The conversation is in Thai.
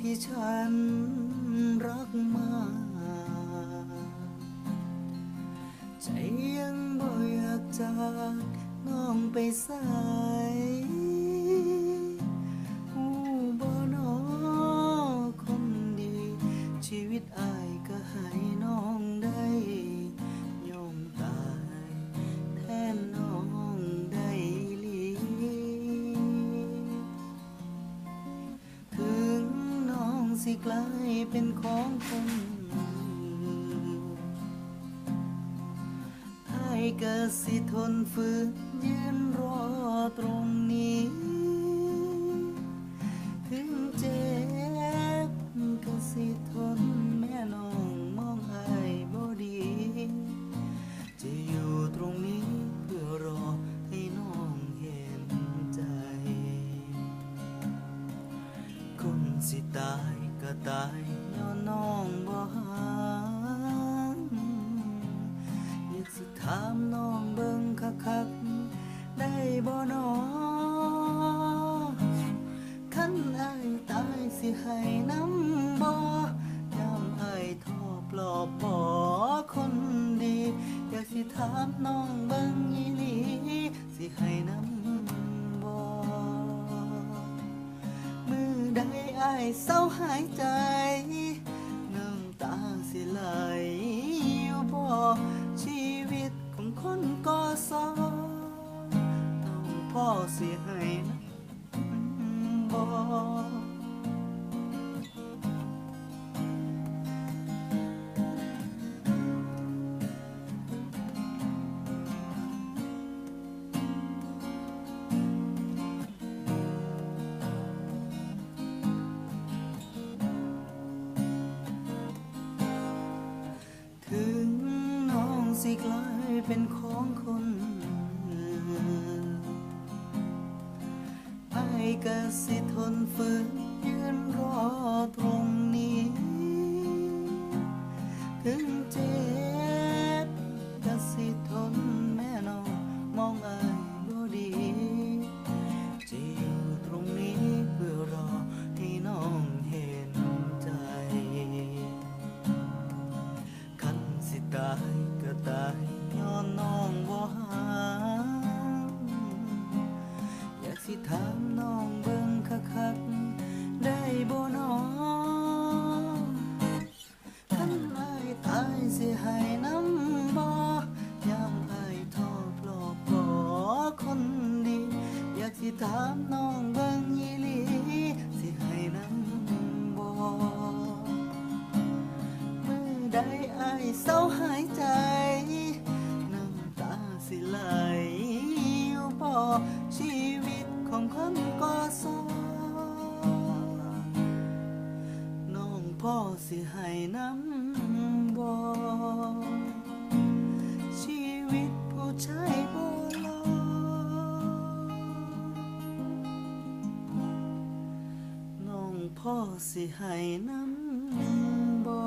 ที่ฉันรักมาก ใจยังบ่อยากจากน้องไปสาย สิกลายเป็นของคนอ้ายก็สิทนฝืนยืนรอตรงนี้ อบบ่คนดี อยากสิถามน้องเบิ่งอีหลีสิให้น้ำบ่มือใดอายเศร้าหายใจ น้ำตาสิไหลอยู่บ่ชีวิตของคนก่อสอต้องพ่อสิให้นะบ่ถึ สิกลายเป็นของคนอื่นไอ้กะสิทนฝืนยืนรอ สิให้น้ำบ่ยามอายท้อปลอบบ่คนดี อยากสิถามน้องเบิ่งอีลีสิให้น้ำบ่มือใดอายเศร้าหายใจ น้ำตาสิไหลอยู่บ่ชีวิตของคนก็สอน้องพ่อสิให้น้ำ พ่อสิให้น้ำบ่